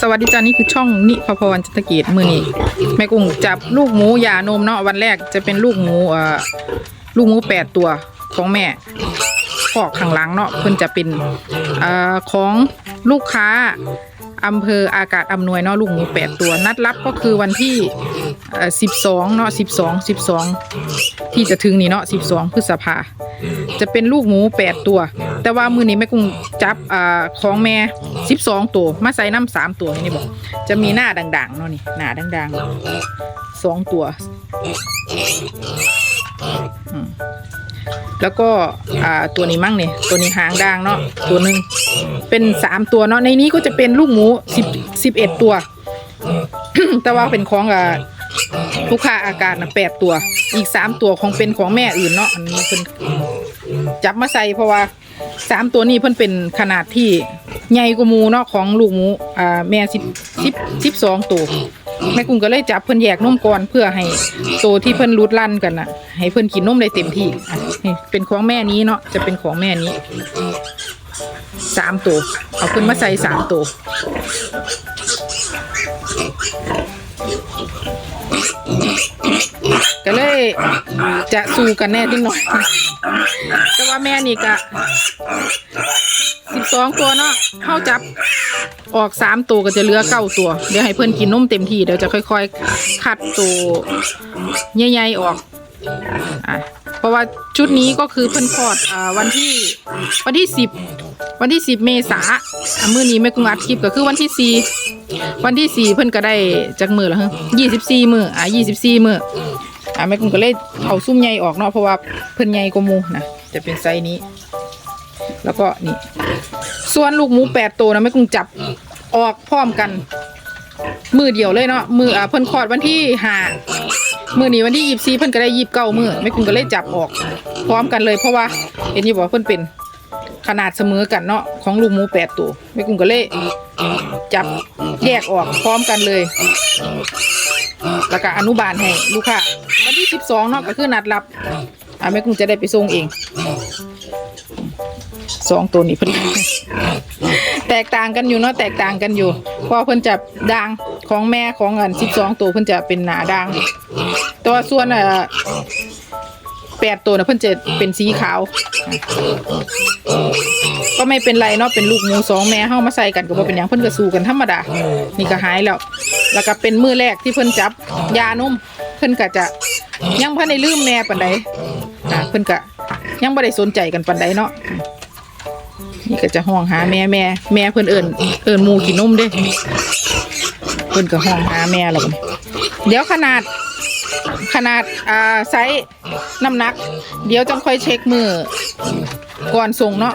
สวัสดีจ้านี่คือช่องนิพพรจันตเกียรติมือนี้แม่กุ้งจับลูกหมูหยานมเนาะวันแรกจะเป็นลูกหมูเอ่อลูกหมูแปดตัวของแม่พอกข้างหลังเนาะเพิ่นจะเป็นเอ่อของลูกค้าอำเภออากาศอำนวยเนาะลูกหมูแปดตัว นัดรับก็คือวันที่สิบสองเนาะสิบสองสิบสองที่จะถึงนี่เนาะสิบสองพฤษภาจะเป็นลูกหมูแปดตัว แต่ว่ามือนี้แม่กุ้งจับอ่าของแม่สิบสองตัวมาใส่น้ำสามตัวนี่บอกจะมีหน้าด่างๆเนาะนี่หน้าด่างๆสองตัวแล้วก็อ่าตัวนี้มั่งเนี่ยตัวนี้หางด่างเนาะตัวหนึ่งเป็นสามตัวเนาะในนี้ก็จะเป็นลูกหมูสิบสิบเอ็ดตัว แต่ว่าเป็นของอ่าลูกค้าอากาศนะแปดตัว อีกสามตัวของเป็นของแม่อื่นเนาะอันนี้เป็นจับมาใส่เพราะว่า สามตัวนี้เพิ่นเป็นขนาดที่ใหญ่กว่าหมูเนาะของลูกหมูอ่าแม่สิบสิบสิบสองตัวแม่กุ้งก็เลยจับเพิ่นแยกนมก่อนเพื่อให้ตัวที่เพิ่นรูดลั่นกันน่ะ ให้เพิ่นกินนมได้เต็มที่อะนี่เป็นของแม่นี้เนาะจะเป็นของแม่นี้สามตัวเอาขึ้นมาใส่สามตัว ก็เลยจะสู้กันแน่นิดหน่อย แต่ว่าแม่นี่กะสิบสองตัวเนาะเข้าจับออกสามตัวก็จะเหลือเก้าตัว เดี๋ยวให้เพื่อนกินนมเต็มที่เดี๋ยวจะค่อยๆ คัดตัวใหญ่ๆออกอะ ราะว่าชุดนี้ก็คือเพิ่นคลอดอ่าวันที่วันที่สิบวันที่สิบเมษาอะมื้อนี้แม่กุ้งอัดคลิปก็คือวันที่สี่วันที่สี่เพิ่นก็ได้จากมือแล้วฮะยี่สิบสี่มืออะยี่สิบสี่มืออ่าแม่กุ้งก็เลยเอาซุ้มใหญ่ออกเนาะเพราะว่าเพิ่นใหญ่กว่าหมูนะจะเป็นไซส์นี้ แล้วก็นี่ ส่วนลูกหมูแปดตัวนะแม่กุ้งจับออกพร้อมกัน มือเดียวเลยเนาะมืออ่าเพิ่นคลอดวันที่ห้ามือนี้วันที่ยี่สิบสี่เพิ่นก็ได้ยี่สิบเก้ามือแม่กุ้งก็เลยจับออก พร้อมกันเลยเพราะว่าเห็นอยู่บอกว่าเพิ่นเป็นขนาดเสมอกันเนาะของลูกหมูแปดตัวแม่กุ้งก็เลยจับแยกออกพร้อมกันเลยแล้วก็อนุบาลให้ลูกค้าวันที่สิบสองเนาะก็คือนัดรับอ่าแม่กุ้งจะได้ไปส่งเอง สองตัวนี้พอดีแตกต่างกันอยู่เนาะแตกต่างกันอยู่เพราะเพิ่นจะด่างของแม่ของเงินสิบสองตัวเพิ่นจะเป็นหนาด่างตัวส่วนอะแปดตัวนะเพิ่นจะเป็นสีขาว ก็ไม่เป็นไรเนาะเป็นลูกหมูสองแม่เข้ามาใส่กันก็บ่เป็นอย่างเพิ่นก็สู้กันธรรมดา นี่ก็หายแล้ว แล้วก็เป็นมือแรกที่เพิ่นจับยานมเพิ่นก็จะยังเพิ่นได้ลืมแม่ปานใดเพิ่นก็ ยังไม่ได้สนใจกันปันใดเนาะนี่ก็จะห้องหาแม่แม่แม่เพื่อนเอิ้นเอิ้นมูกินนมเด้เพื่อนก็ห้องหาแม่แล้วบันเดี๋ยวขนาดขนาดอ่าไซส์น้ำหนัก เดี๋ยวจังค่อยเช็คมือก่อนส่งเนาะ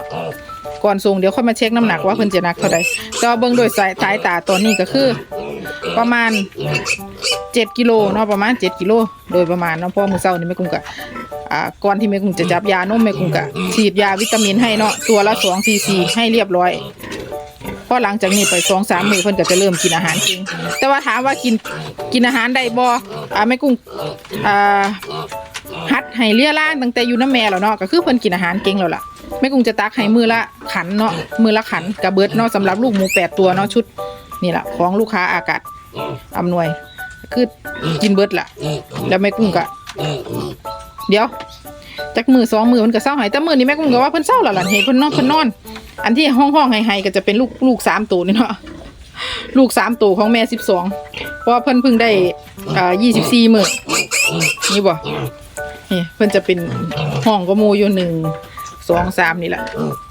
ก่อนส่งเดี๋ยวค่อยมาเช็คน้ำหนักว่าเพิ่นจะหนักเท่าใดก็เบิ่งโดยสายสายตาตอนนี้ก็คือ ประมาณเจ็ดกิโลเนาะประมาณเจ็ดกิโลโดยประมาณเนาะพราะมื้อเช้านี้แม่กุ้งกะอ่าก่อนที่แม่กุ้งจะจับยานมแม่กุ้งกะฉีดยาวิตามินให้เนาะตัวละสองซีซีให้เรียบร้อยพราะหลังจากนี้ไปสองสามมือเพิ่นก็จะเริ่มกินอาหารจริง แต่ว่าถามว่ากินกินอาหารได้บ่อ่าแม่กุ้งอ่าหัดให้เลี้ยล่างตั้งแต่อยู่น้ำแม่แล้วเนาะก็คือเพิ่นกินอาหารเก่งแล้วล่ะ แม่กุ้งจะตักให้มือละขันเนาะมือละขันกระเบิดเนาะสำหรับลูกหมูแปดตัวเนาะชุดนี่แหละของลูกค้าอากาศอำนวย คือกินเบิดล่ะ แล้วแม่กุ้งก็เดี๋ยวจักมือสองมือมันก็เศร้าหายแต่มือนี้แม่กุ้งก็ว่าเพิ่นเศร้าแล้วล่ะเห็นเพิ่นนอนเพิ่นนอน อันที่ห้องห้องไห้ๆก็จะเป็นลูกลูกสามตัวนี่เนาะลูกสามตัวของแม่สิบสองเพราะเพิ่นเพิ่งได้อ่ายี่สิบสี่มือนี่บ่นี่เพิ่นจะเป็นห้องก็มูอยู่หนึ่ง สองสามนี่แหละ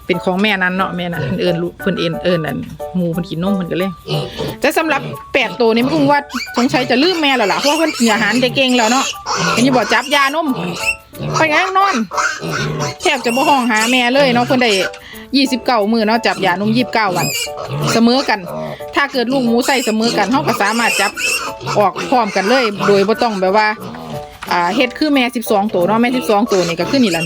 เป็นของแม่นั้นเนาะแม่นั้นเพิ่นเอิญลูกเพิ่นเอิญเอิญอันหมูเพิ่นกินนมเพิ่นก็เลยแต่สำหรับแปดตัวนี้ไม่คุ้ว่าสงสัยจะลืมแม่แล้วล่ะเพราะว่าเพิ่นกินอาหารได้เก่งแล้วเนาะเห็นอยู่บอกจับยานมไปงั้นนอนแทบจะบ่ห้องหาแม่เลยเนาะเพิ่นได้ยี่สิบเก้ามือเนาะจับยานมยี่สิบเก้าวัน เสมอกัน ถ้าเกิดลูกหมูใส่เสมอกันเฮาก็สามารถจับออกพร้อมกันเลย โดยบ่ต้องแบบว่าอ่าเฮ็ดคือแม่สิบสองตัวเนาะแม่สิบสองตัวนี่ก็คือนี่ล่ะ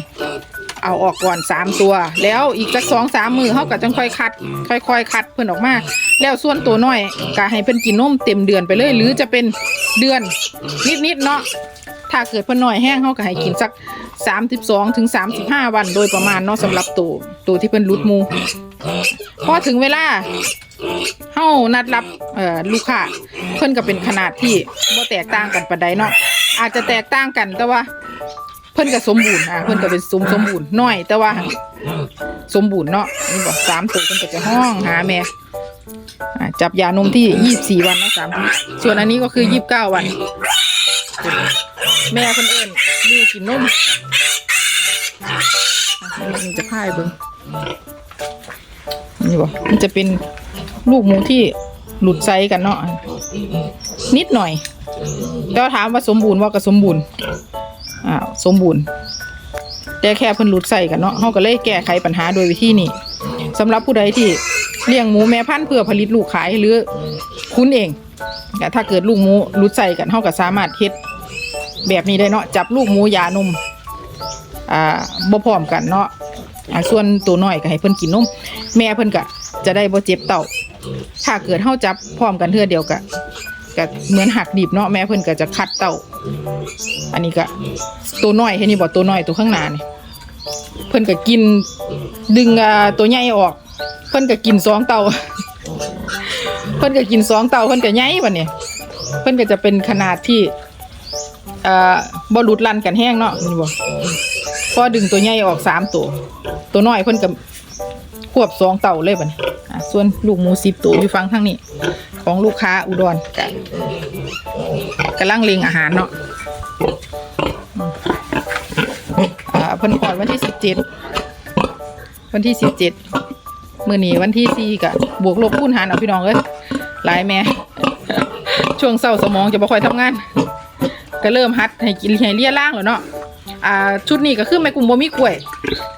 เอาออกก่อนสามตัว แล้วอีกสักสองสามมือเขาก็จังค่อยคัด ค่อยๆคัดเพิ่นออกมา แล้วส่วนตัวน้อยก็ให้เพิ่นกินนมเต็มเดือนไปเลย หรือจะเป็นเดือนนิดๆเนาะถ้าเกิดเพิ่นน้อยแห้งเขาก็ให้กินสักสามสิบสองถึงสามสิบห้าวันโดยประมาณเนาะสำหรับตัวตัวที่เพิ่นรุดมูพอถึงเวลาเฮานัดรับลูกค้าเพิ่นก็เป็นขนาดที่บ่แตกต่างกันปานใดเนาะอาจจะแตกต่างกันแต่ว่า พิ่นก็สมบูรณ์อะเพิ่นก็เป็นสมสมบูรณ์น้อยแต่ว่า สมบูรณ์เนาะนี่บอกสามตัวเพิ่นก็จะห้องหาแม่อะจับยานมที่ยี่สี่วันนะสามส่วนอันนี้ก็คือยี่สิบเก้าวัน แม่เพิ่นเอิ้นลูกกินนมอะมันจะพ่ายเบิ่งนี่บอกมันจะเป็นลูกหมูที่หลุดไซกันเนาะนิดหน่อยแล้วถามว่าสมบูรณ์ว่าก็สมบูรณ์ อ่าสมบูรณ์ แต่แค่เพิ่นหลุดใส่กันเนาะเฮาก็เลยแก้ไขปัญหาโดยวิธีนี้สำหรับผู้ใดที่เลี้ยงหมูแม่พันธุ์เพื่อผลิตลูกขายหรือคุณเองแต่ถ้าเกิดลูกหมูหลุดใส่กันเฮาก็สามารถเฮ็ดแบบนี้ได้เนาะจับลูกหมูยานมอ่าบ่พร้อมกันเนาะอ่าส่วนตัวน้อยก็ให้เพิ่นกินนมแม่เพิ่นก็จะได้บ่เจ็บเต้าถ้าเกิดเฮาจับพร้อมกันเทื่อเดียวก็ ก็เหมือนหักดิบเนาะแม่เพิ่นก็จะคัดเต้า อันนี้ก็ตัวน้อยเห็นนี่บอตัวน้อยตัวข้างหน้านี่เพิ่นก็กินดึงตัวใหญ่ออก เพิ่นก็กินสองเตาเพิ่นก็กินสองเตาเพิ่นก็ใหญ่บัดนี้เพิ่นก็จะเป็นขนาดที่อ่าบ่หลุดลันกันแห้งเนาะนี่บ่พอดึงตัวใหญ่ออกสามตัว ตัวน้อยเพิ่นก็ควบสองเตาเลยบัดนี้อะส่วนลูกหมูสิบตัวอยู่ฟังทางนี้ ของลูกค้าอุดรก็กำลังเล็งอาหารเนาะอ่าเพิ่นก่อนวันที่สิบเจ็ดวันที่สิบเจ็ดมื่อนี้วันที่สี่กะบวกลบคูณหารเอาพี่น้องเอ้ยหลายแม่ช่วงเศร้าสมองจะบ่ค่อยทำงาน ก็เริ่มฮัดให้กินให้เลี่ยล่างแล้วเนาะอ่าชุดนี้ก็คือแม่กุ้งบ่มีกล้วย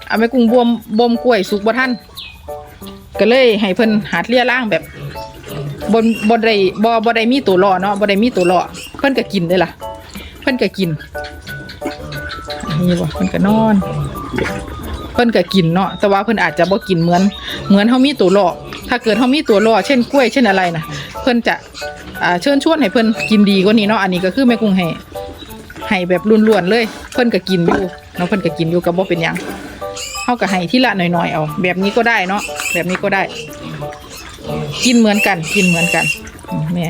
อ่าแม่กุ้งบวมบ่มกล้วยสุกบ่ทันก็เลยให้เพิ่นหัดเลี่ยล่างแบบ บนบ่ได้บ่บ่ได้มีตัวรอเนาะบ่ได้มีตัวรอเพิ่นก็กินได้ล่ะ เพิ่นก็กินนี่บ่เพิ่นก็นอน เพิ่นก็กินเนาะแต่ว่าเพิ่นอาจจะบ่กินเหมือน เหมือนเฮามีตัวล่อถ้าเกิดเฮามีตัวล่อเช่นกล้วยเช่นอะไรนะเพิ่นจะอ่าเชิญชวนให้เพิ่นกินดีกว่านี้เนาะอันนี้ก็คือแม่กุ้งให้ให้แบบล้วนๆเลย เพิ่นก็กินอยู่เนาะเพิ่นก็กินอยู่ก็บ่เป็นหยังเฮาก็ให้ทีละหน่อยๆเอา แบบนี้ก็ได้เนาะแบบนี้ก็ได้ กินเหมือนกันกินเหมือนกันแม่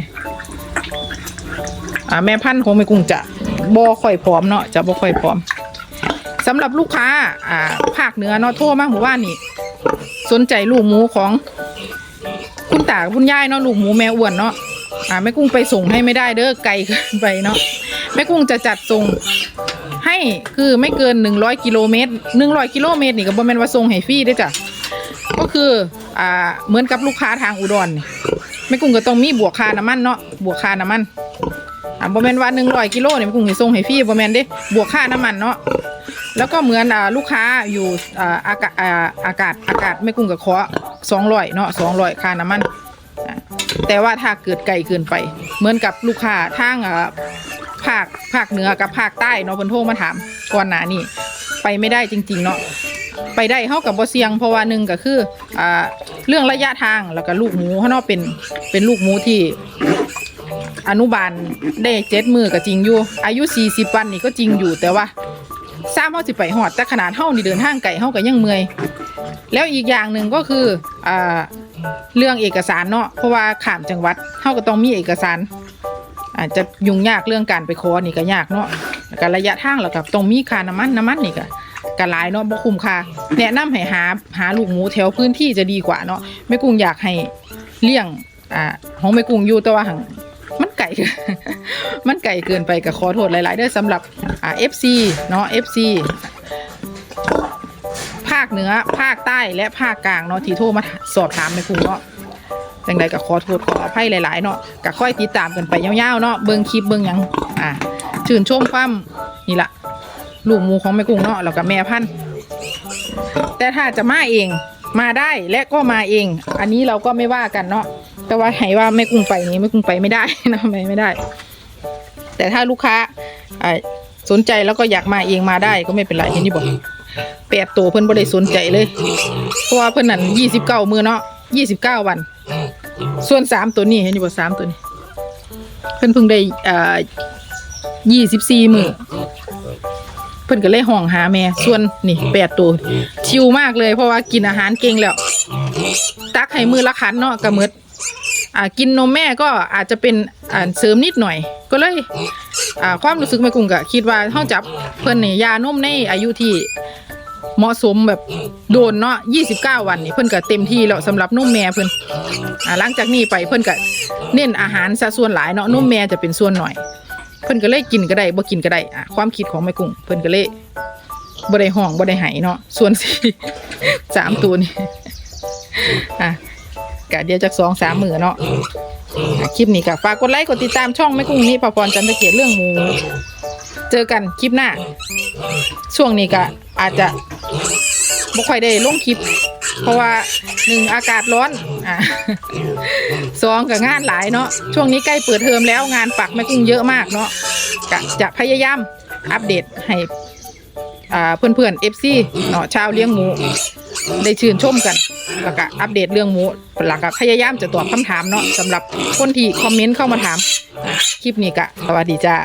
อ่าแม่พันธุ์ของแม่กุ้งจะบ่ค่อยพร้อมเนาะจะบ่ค่อยพร้อมสำหรับลูกค้า อ่า ภาคเหนือเนาะโทรมาหมู่านี่ สนใจลูกหมูของ คุณตากับคุณยายเนาะลูกหมูแม่อ้วนเนาะอ่าแม่กุ้งไปส่งให้ไม่ได้เด้อไกลเกินไปเนาะแม่กุ้งจะจัดส่งให้คือไม่เกินหนึ่งร้อยกิโลเมตรหนึ่งร้อยกิโลเมตรนี่ก็บ่แม่นว่าส่งให้ฟรีเด้จ้ะ ก็คืออ่าเหมือนกับลูกค้าทางอุดรนี่แม่กุ้งก็ต้องมีบวกค่าน้ำมันเนาะบวกค่าน้ำมันอ่าบ่แมนว่าหนึ่งร้อยกิโลเนี่ยแมันคงสิส่งให้ฟรีบ่แมนเด้บวกค่าน้ำมันเนาะแล้วก็เหมือนอ่าลูกค้าอยู่อ่าอากาศอ่าอากาศอากาศไม่กุ้งกับขอสองร้อยเนาะสองร้อยค่าน้ำมันแต่ว่าถ้าเกิดไกลเกินไป เหมือนกับลูกค้าทางอ่าภาคภาคเหนือกับภาคใต้เนาะเพิ่นโทรมาถามก่อนหน้านี้ไปไม่ได้จริง ๆ เนาะ ไปได้เฮากับบ่เสี่ยงเพราะว่าหนึ่งก็คืออ่าเรื่องระยะทางแล้วก็ลูกหมูเขาเนาะเป็นเป็นลูกหมูที่อนุบาลได้เจ็ดมือก็จริงอยู่ อายุสี่สิบวันนี่ก็จริงอยู่แต่ว่าทราบเฮาสิไปหอดแต่ขนาดเฮานี่เดินทางไกลเฮาก็ยังเมื่อยแล้วอีกอย่างหนึ่งก็คืออ่าเรื่องเอกสารเนาะเพราะว่าข้ามจังหวัดเฮาก็ต้องมีเอกสาร อาจจะยุ่งยากเรื่องการไปขอนี่ก็ยากเนาะแล้วการระยะทางแล้วก็ต้องมีค่าน้ำมันน้ำมันนี่ก็ ก็หลายเนาะบ่คุ้มค่าแนะนำให้หาหาลูกหมูแถวพื้นที่จะดีกว่าเนาะแม่กุ้งอยากให้เลี้ยงอ่าของแม่กุ้งอยู่แต่ว่าหังมันไก่มันไก่เกินไปกับขอโทษหลายๆด้อสำหรับอ่า FC เนาะ FC ภาคเหนือภาคใต้และภาคกลางเนาะที่โทรมาสอบถามในกลุ่มเนาะจังใดก็ขอโทษขออภัยหลายๆเนาะก็ค่อยติดตามกันไปยาวๆเนาะเบิ่งคลิปเบิ่งหยังอ่าชื่นชมความนี่ละ ลูกหมูของแม่กุ้งเนาะแล้วก็แม่พันธุ์แต่ถ้าจะมาเองมาได้และก็มาเอง อันนี้เราก็ไม่ว่ากันเนาะแต่ว่าให้ว่าแม่กุ้งไปนี้แม่กุ้งไปไม่ได้นะไปไม่ได้ แต่ถ้าลูกค้าสนใจแล้วก็อยากมาเองมาได้ก็ไม่เป็นไรเห็นนี่บอกแปดตัวเพิ่นบ่ได้สนใจเลย เพราะว่าเพิ่นนั่นยี่สิบเก้ามือเนาะยี่สิบเก้าวัน ส่วนสามตัวนี้เห็นนี่บอกสามตัวนี้ เพิ่นเพิ่งได้อ่ายี่สิบสี่มือ เพิ่นก็เลยห้องหาแม่ส่วนนี่แปดตัวชิวมากเลยเพราะว่ากินอาหารเก่งแล้ว ตักให้มือละขันเนาะกระมืดอ่ากินนมแม่ก็อาจจะเป็นอ่าเสริมนิดหน่อย ก็เลยอ่าความรู้สึกแม่กุ้งก็คิดว่าเฮาจับเพิ่นนี่ยานมในอายุที่เหมาะสมแบบโดนเนาะ29 วันนี่เพิ่นก็เต็มที่แล้วสำหรับนมแม่เพิ่นอ่าหลังจากนี้ไปเพิ่นก็เน้นอาหารซะส่วนหลายเนาะนมแม่จะเป็นส่วนหน่อย เพิ่นก็เลยกินก็ได้บ่กินก็ได้อะความคิดของแม่กุ้งเพิ่นก็เลยบ่ได้ห้องบ่ได้ไหเนาะส่วนสี่สามตัวนี่อะกะเดียวจากสองสามมือเนาะคลิปนี้ก็ฝากกดไลค์กดติดตามช่องแม่กุ้งนี่พอพรจันทเกียรติเรื่องหมูเจอกันคลิปหน้า ช่วงนี้ก็อาจจะ บ่ค่อยได้ลงคลิป เพราะว่าหนึ่งอากาศร้อนอะสองกับงานหลายเนาะช่วงนี้ใกล้เปิดเทอมแล้วงานปักแม่กุ้งเยอะมากเนาะกะจะพยายามอัปเดตให้อ่าเพื่อนๆ FC เนาะชาวเลี้ยงหมู ได้ชื่นชมกันแล้วก็อัปเดตเรื่องหมูแล้วก็พยายามจะตอบคำถามเนาะสำหรับคนที่คอมเมนต์เข้ามาถาม คลิปนี้ก็สวัสดีจ้า